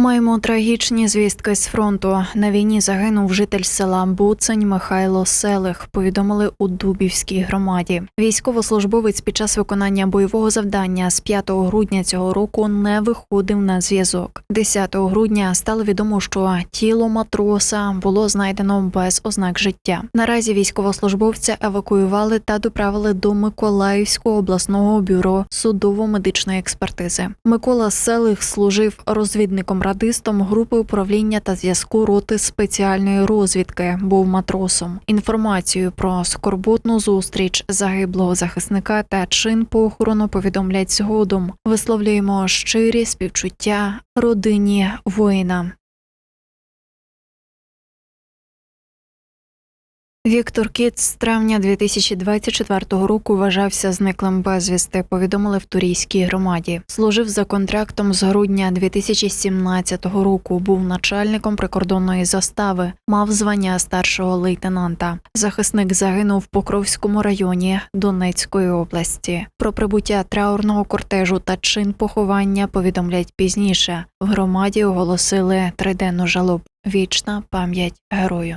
Маємо трагічні звістки з фронту. На війні загинув житель села Буцень Михайло Селих. Повідомили у Дубівській громаді. Військовослужбовець під час виконання бойового завдання з 5 грудня цього року не виходив на зв'язок. 10 грудня стало відомо, що тіло матроса було знайдено без ознак життя. Наразі військовослужбовця евакуювали та доправили до Миколаївського обласного бюро судово-медичної експертизи. Микола Селих служив розвідником радистом групи управління та зв'язку роти спеціальної розвідки. Був матросом. Інформацію про скорботну зустріч загиблого захисника та чин похорону повідомлять згодом. Висловлюємо щирі співчуття родині воїна. Віктор Кіт з травня 2024 року вважався зниклим безвісти. Повідомили в Турійській громаді. Служив за контрактом з грудня 2017 року. Був начальником прикордонної застави, мав звання старшого лейтенанта. Захисник загинув в Покровському районі Донецької області. Про прибуття траурного кортежу та чин поховання повідомлять пізніше. В громаді оголосили триденну жалобу. Вічна пам'ять герою.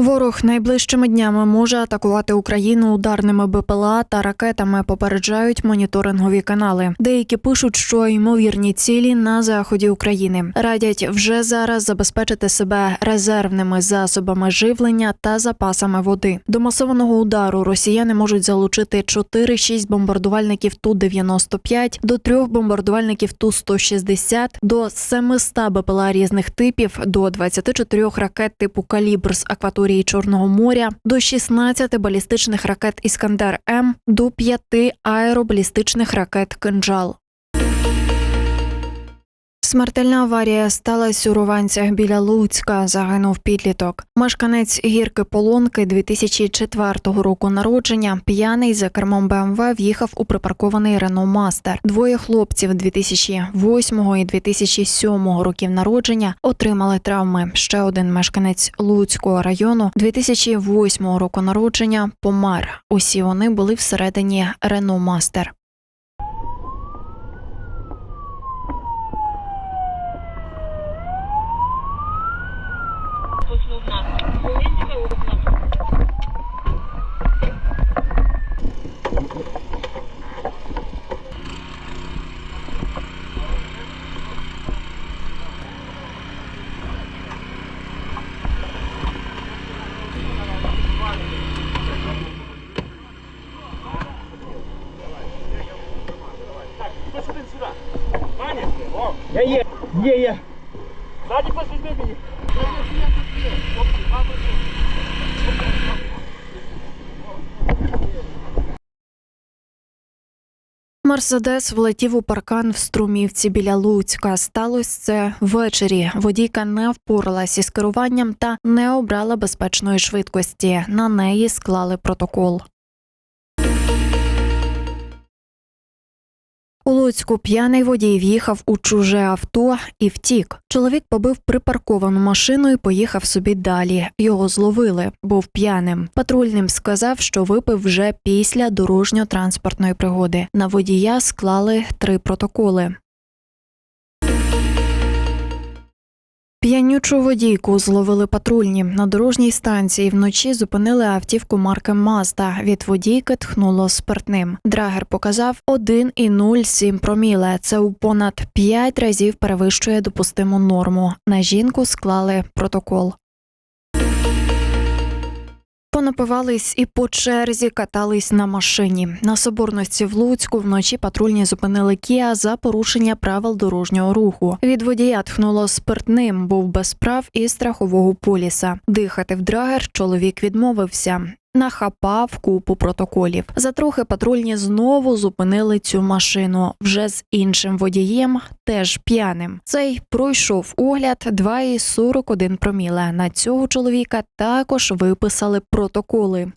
Ворог найближчими днями може атакувати Україну ударними БПЛА та ракетами. Попереджають моніторингові канали. Деякі пишуть, що ймовірні цілі на заході України радять вже зараз забезпечити себе резервними засобами живлення та запасами води. До масованого удару росіяни можуть залучити 4-6 бомбардувальників ту 95 до трьох бомбардувальників ту 160 до 700 БПЛА різних типів, до 24 ракет типу калібр з акваторії Чорного моря, до 16 балістичних ракет Іскандер М, до 5 аеробалістичних ракет Кинджал. Смертельна аварія сталася у Руванцях біля Луцька. Загинув підліток. Мешканець гірки Полонки 2004 року народження. П'яний за кермом БМВ в'їхав у припаркований Рено Мастер. Двоє хлопців 2008 і 2007 років народження отримали травми. Ще один мешканець Луцького району 2008 року народження помер. Усі вони були всередині Рено Мастер. Є, є. Ззаді посвіти мені. Мерседес влетів у паркан в струмівці біля Луцька. Сталося це ввечері. Водійка не впоралась із керуванням та не обрала безпечної швидкості. На неї склали протокол. У Луцьку п'яний водій в'їхав у чуже авто і втік. Чоловік побив припарковану машину і поїхав собі далі. Його зловили, був п'яним. Патрульним сказав, що випив вже після дорожньо-транспортної пригоди. На водія склали три протоколи. П'янючу водійку зловили патрульні. На дорожній станції вночі зупинили автівку марки Мазда. Від водійки тхнуло спиртним. Драгер показав 1,07 проміле. Це у понад 5 разів перевищує допустиму норму. На жінку склали протокол. Понапивались і по черзі катались на машині. На соборності в Луцьку вночі патрульні зупинили Кіа за порушення правил дорожнього руху. Від водія тхнуло спиртним, був без прав і страхового поліса. Дихати в драгер чоловік відмовився. Нахапав купу протоколів. Затрохи патрульні знову зупинили цю машину вже з іншим водієм, теж п'яним. Цей пройшов огляд 2,41 проміле. На цього чоловіка також виписали протоколи.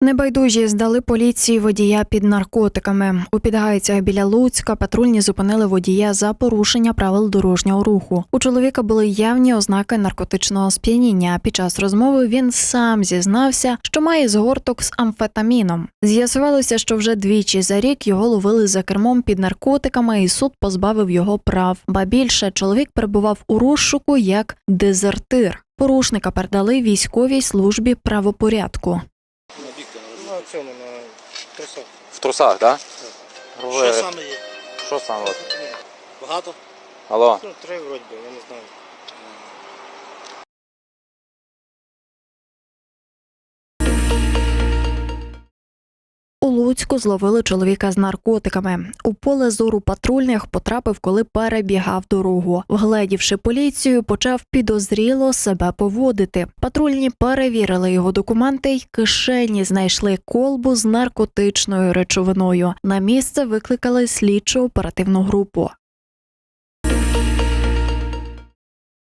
Небайдужі здали поліції водія під наркотиками. У Підгайцях біля Луцька патрульні зупинили водія за порушення правил дорожнього руху. У чоловіка були явні ознаки наркотичного сп'яніння. Під час розмови він сам зізнався, що має згорток з амфетаміном. З'ясувалося, що вже двічі за рік його ловили за кермом під наркотиками, і суд позбавив його прав. Ба більше чоловік перебував у розшуку як дезертир. Порушника передали військовій службі правопорядку. Цьому, на трусах. В трусах, так? Да? Що саме є? Що саме? Багато? Алло. Ну, три вроді я не знаю. Луцьку зловили чоловіка з наркотиками. У поле зору патрульних потрапив, коли перебігав дорогу. Вгледівши поліцію, почав підозріло себе поводити. Патрульні перевірили його документи й кишені знайшли колбу з наркотичною речовиною. На місце викликали слідчо оперативну групу.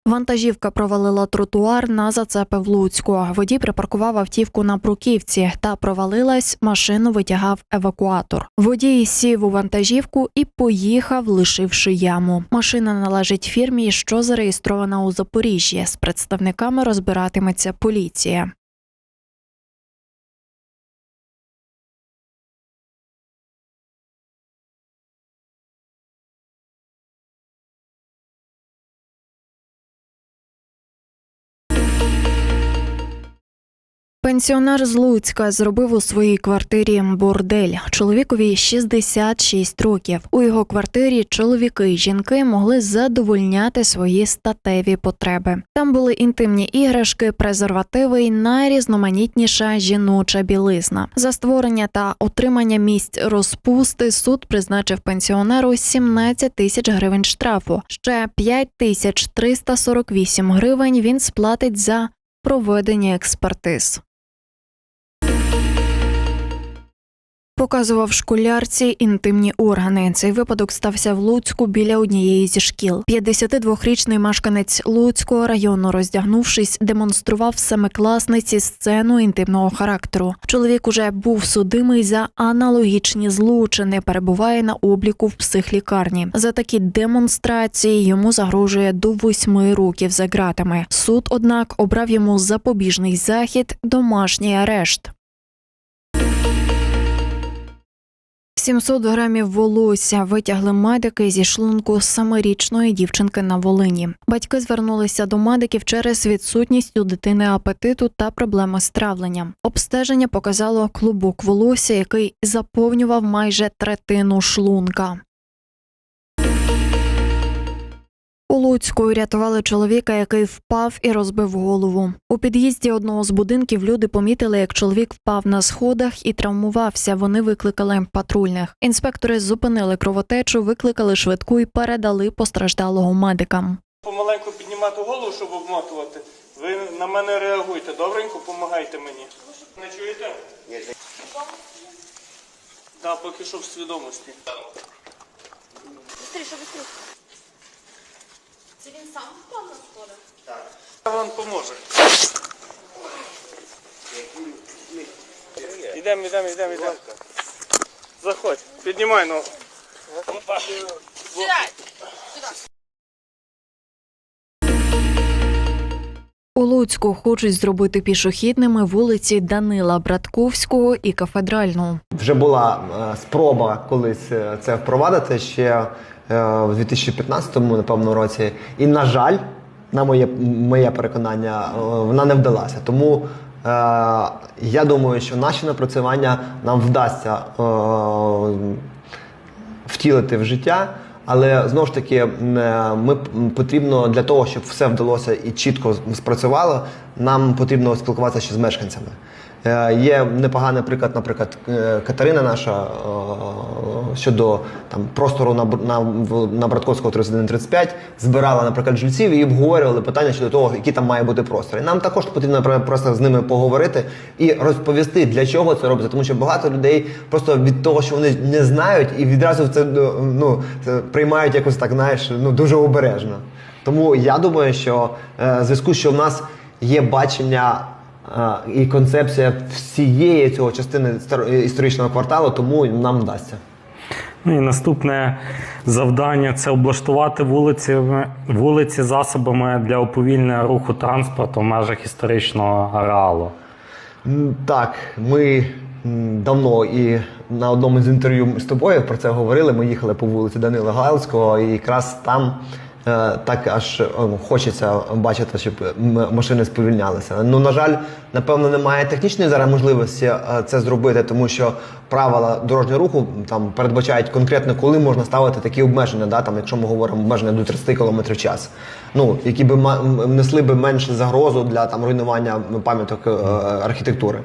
Вантажівка провалила тротуар на зацепи в Луцьку. Водій припаркував автівку на бруківці та провалилась. Машину витягав евакуатор. Водій сів у вантажівку і поїхав, лишивши яму. Машина належить фірмі, що зареєстрована у Запоріжжі. З представниками розбиратиметься поліція. Пенсіонер з Луцька зробив у своїй квартирі бордель. Чоловікові 66 років. У його квартирі чоловіки і жінки могли задовольняти свої статеві потреби. Там були інтимні іграшки, презервативи і найрізноманітніша жіноча білизна. За створення та отримання місць розпусти суд призначив пенсіонеру 17 тисяч гривень штрафу. Ще 5 тисяч 348 гривень він сплатить за проведення експертиз. Показував школярці інтимні органи. Цей випадок стався в Луцьку біля однієї зі шкіл. 52-річний мешканець Луцького району, роздягнувшись, демонстрував семикласниці сцену інтимного характеру. Чоловік уже був судимий за аналогічні злочини, перебуває на обліку в психлікарні. За такі демонстрації йому загрожує до восьми років за ґратами. Суд, однак, обрав йому запобіжний захід, домашній арешт. 700 грамів волосся витягли медики зі шлунку семирічної дівчинки на Волині. Батьки звернулися до медиків через відсутність у дитини апетиту та проблеми з травленням. Обстеження показало клубок волосся, який заповнював майже третину шлунка. У Луцьку рятували чоловіка, який впав і розбив голову. У під'їзді одного з будинків люди помітили, як чоловік впав на сходах і травмувався. Вони викликали патрульних. Інспектори зупинили кровотечу, викликали швидку і передали постраждалого медикам. Помаленьку піднімати голову, щоб обмотувати. Ви на мене реагуйте. Добренько, помагайте мені. Не чуєте? Ні. Так, поки що в свідомості. Быстріше, быстріше. Це він сам впав на сходах? Я вам поможе. Ідемо, ідемо, ідемо, ідемо. Заходь, піднімай ногу. Опа. Сідай! У Луцьку хочуть зробити пішохідними вулиці Данила Братковського і Кафедральну. Вже була е, спроба колись е, це впровадити ще в 2015 напевно році. І, на жаль, на моє, моє переконання, е, вона не вдалася. Тому е, я думаю, що наші напрацювання нам вдасться е, втілити в життя. Але знову ж таки, е, ми потрібно для того, щоб все вдалося і чітко спрацювало, нам потрібно спілкуватися ще з мешканцями. Е, Є непоганий приклад, наприклад, е, Катерина наша е, щодо там простору на на, на Братковського 3135 збирала, наприклад, жильців і обговорювали питання щодо того, який там має бути простор. І нам також потрібно про- просто з ними поговорити і розповісти, для чого це робиться, тому що багато людей просто від того, що вони не знають, і відразу це ну приймають якось так, знаєш, ну дуже обережно. Тому я думаю, що в зв'язку, що в нас є бачення і концепція всієї цього частини історичного кварталу, тому нам вдасться. Ну і наступне завдання це облаштувати вулиці, вулиці засобами для уповільнення руху транспорту в межах історичного ареалу. Так, ми давно і на одному з інтерв'ю з тобою про це говорили. Ми їхали по вулиці Данила Галицького, і якраз там так аж е, хочеться бачити, щоб машини сповільнялися. Ну, на жаль, напевно, немає технічної зараз можливості е, це зробити, тому що правила дорожнього руху там передбачають конкретно, коли можна ставити такі обмеження. Да? Там, якщо ми говоримо обмеження до 30 км в час, ну які би ма- м- несли би менше загрозу для там руйнування пам'яток е, архітектури.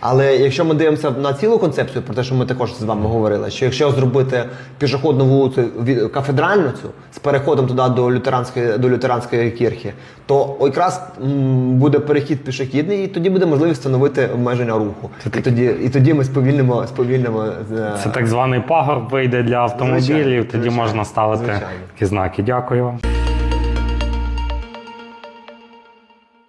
Але якщо ми дивимося на цілу концепцію, про те, що ми також з вами говорили, що якщо зробити пішохідну вулицю від- кафедральну цю з переходом туди до лютеранської до лютеранської кірхи, то якраз буде перехід пішохідний, і тоді буде можливість встановити обмеження руху. І тоді, і тоді ми сповільнимо сповільнимо. е, Це так званий пагорб вийде для автомобілів, Звичайно, тоді звичайно, можна ставити звичайно. такі знаки. Дякую вам.